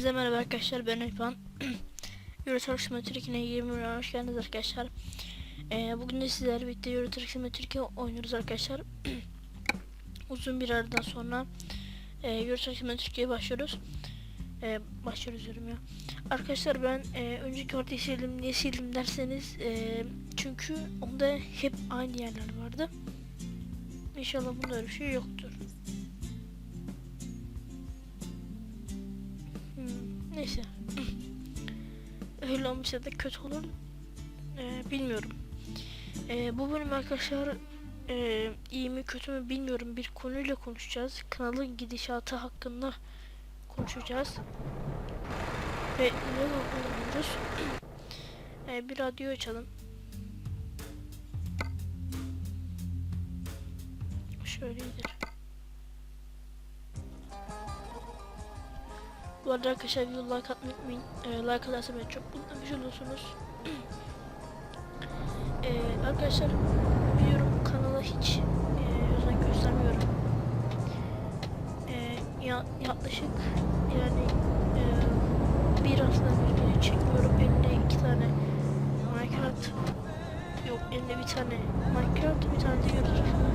Herkese merhaba arkadaşlar ben İrfan. Euro Truck Simulator'ine 20 milyon hoş geldiniz arkadaşlar. Ee, bugün de sizlerle birlikte Euro Truck Simulator'ı oynuyoruz arkadaşlar. Uzun bir aradan sonra e, Euro Truck Simulator'ya başlıyoruz. E, başlıyoruz diyorum ya. Arkadaşlar ben e, önceki ortayı sildim. Niye sildim derseniz e, çünkü onda hep aynı yerler vardı. İnşallah bunda öyle şey yoktur. Neyse. Öyle olmuşsa da kötü olur. Ee, bilmiyorum. Ee, bu bölüm arkadaşlar e, iyi mi kötü mü bilmiyorum. Bir konuyla konuşacağız. Kanalın gidişatı hakkında konuşacağız. Ve ne yapıyoruz? ee, bir radyo açalım. Şöyle iyidir. Bu arada arkadaşlar video like atmayı unutmayın. Ee, like atarsanız çok mutlu olursunuz. ee, arkadaşlar biliyorum kanala hiç e, özen göstermiyorum. Ee, ya, yaklaşık yani e, bir haftadan bir video çekmiyorum. Elimde iki tane Minecraft yok elimde bir tane Minecraft bir tane de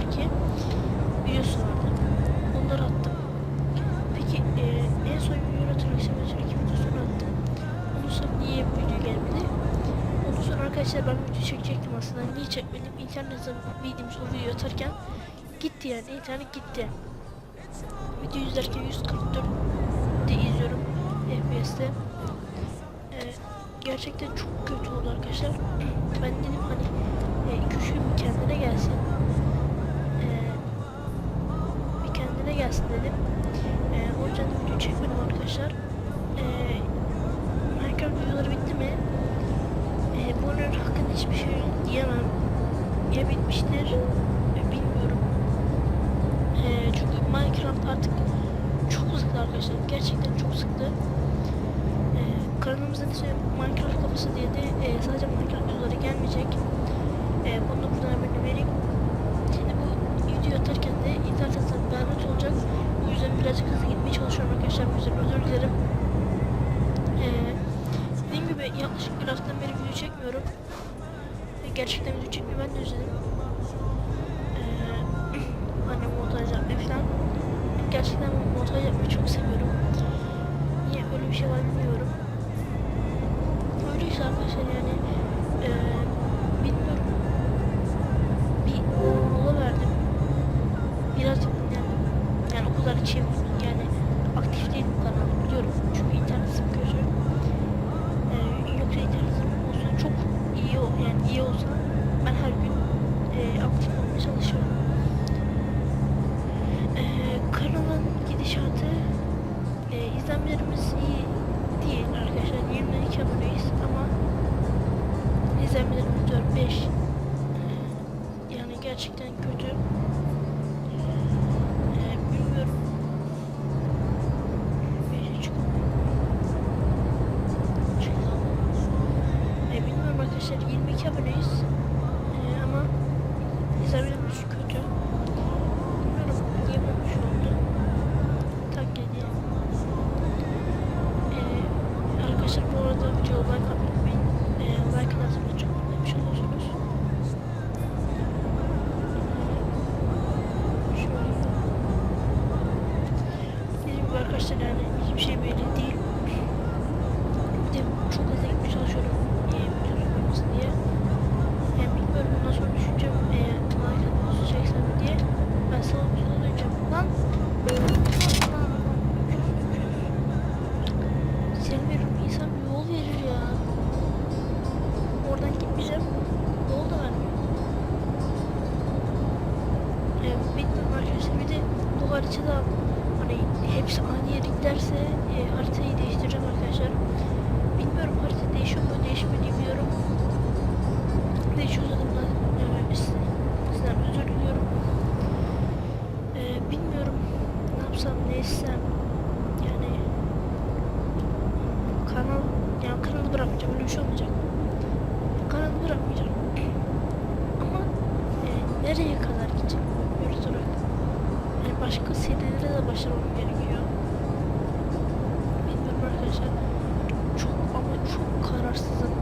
Türkiye videosu vardı. Arkadaşlar ben video çekecektim aslında. Niye çekmedim? İnternetten bildiğim o video atarken gitti yani. internet gitti. Video izlerken 144'te izliyorum FPS'te. E, gerçekten çok kötü oldu arkadaşlar. Ben dedim hani 2-3 gün bir kendine gelsin. E, bir kendine gelsin dedim. Ee, o yüzden de video çekmedim arkadaşlar. Ee, Minecraft videoları bitti mi? Bunun hakkında hiçbir şey diyemem. Ya bitmiştir, bilmiyorum. Ee, çünkü Minecraft artık çok sıktı arkadaşlar. Gerçekten çok sıktı. Ee, kanalımızda ise Minecraft kafası diye de e, sadece Minecraft videoları gelmeyecek. Ee, bunu da buradan haberini vereyim. Şimdi bu video atarken de internet hesabı berbat olacak. Bu yüzden birazcık hızlı gitmeye çalışıyorum arkadaşlar. Bu yüzden özür dilerim. Ee, dediğim gibi yaklaşık bir haftadan beri video çekmiyorum. Ve gerçekten video çekmeyi ben de özledim. Ee, hani montaj yapmayı falan. Gerçekten montaj yapmayı çok seviyorum. Niye böyle bir şey var bilmiyorum. Öyleyse arkadaşlar yani ee, bilmiyorum. Bir mola verdim. Biraz dinlendim. Yani o kadar içim gerçekten kötü. Ee, bilmiyorum. Ee, bilmiyorum arkadaşlar 22 aboneyiz. Ee, ama izlenmelerimiz kötü. Bilmiyorum niye böyle şey oldu. Taklidi. Ee, arkadaşlar bu arada video like atmayı unutmayın. Ee, like atarsanız geçsem yani kanal yani kanalı bırakmayacağım öyle bir şey olmayacak. Kanalı bırakmayacağım. Ama e, nereye kadar gidecek bilmiyoruz olarak. Yani başka CD'lere de başlamam gerekiyor. Bilmiyorum arkadaşlar. Çok ama çok kararsızım.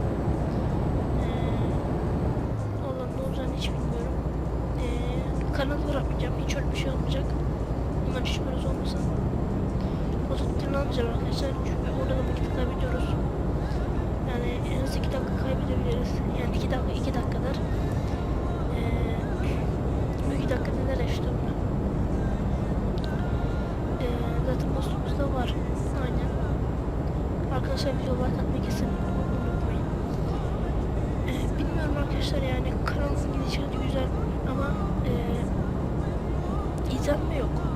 Ee, olan ne olacağını hiç bilmiyorum. Ee, kanalı bırakmayacağım. Hiç öyle bir şey olmayacak görüşmeniz olmasa. O zaman tırnamayacağım arkadaşlar. Çünkü orada da vakit kaybediyoruz. Yani en az 2 dakika kaybedebiliriz. Yani 2 dakika 2 dakikadır. Ee, 2 dakika neler işte bunu. Ee, zaten postumuzda var. Aynen. Arkadaşlar video like atmayı kesinlikle unutmayın. Ee, bilmiyorum arkadaşlar yani kanalın gidişatı güzel ama e, izlenme yok.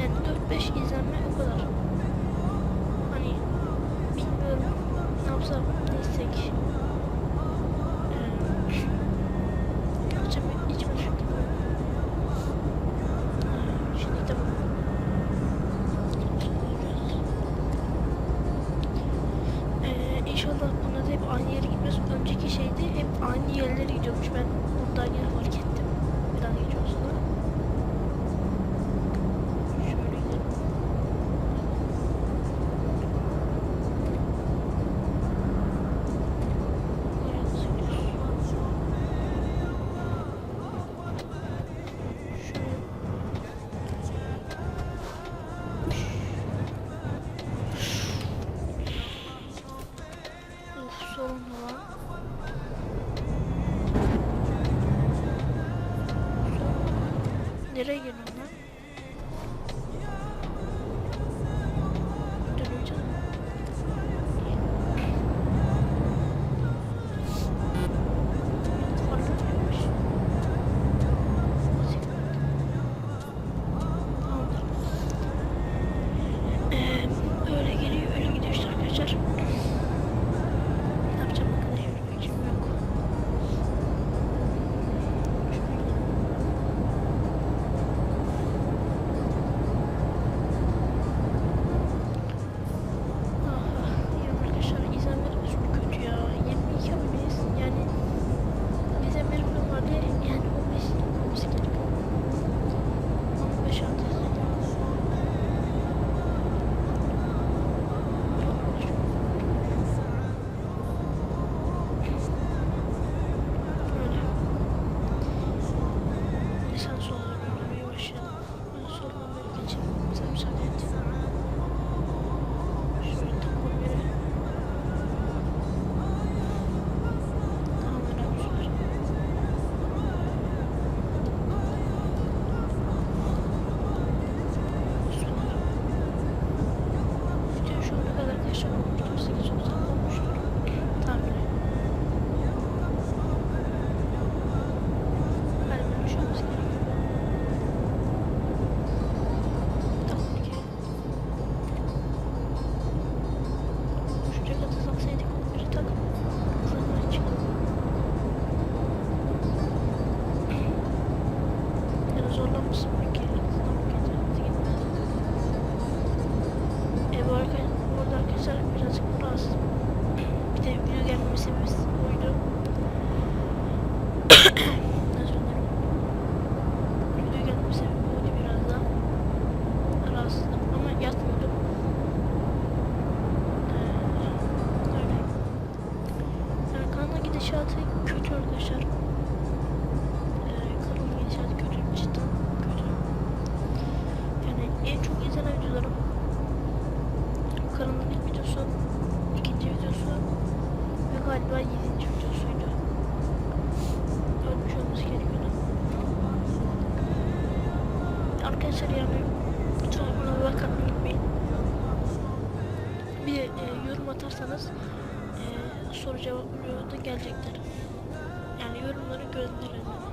Yani 4-5 izlenme o kadar. E bu arada arkadaşlar birazcık rahatsız. Bir de video gelmeme sebebimiz video gelmeme biraz da. Rahatsızdım ama yatmadım. Ee, öyle. Gidişatı kötü arkadaşlar. yazarsanız e, soru cevapları da gelecektir. Yani yorumları gönderin.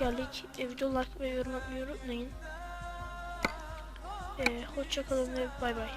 Geldik. E, video like ve yorum atmayı unutmayın. E, hoşçakalın ve bay bay.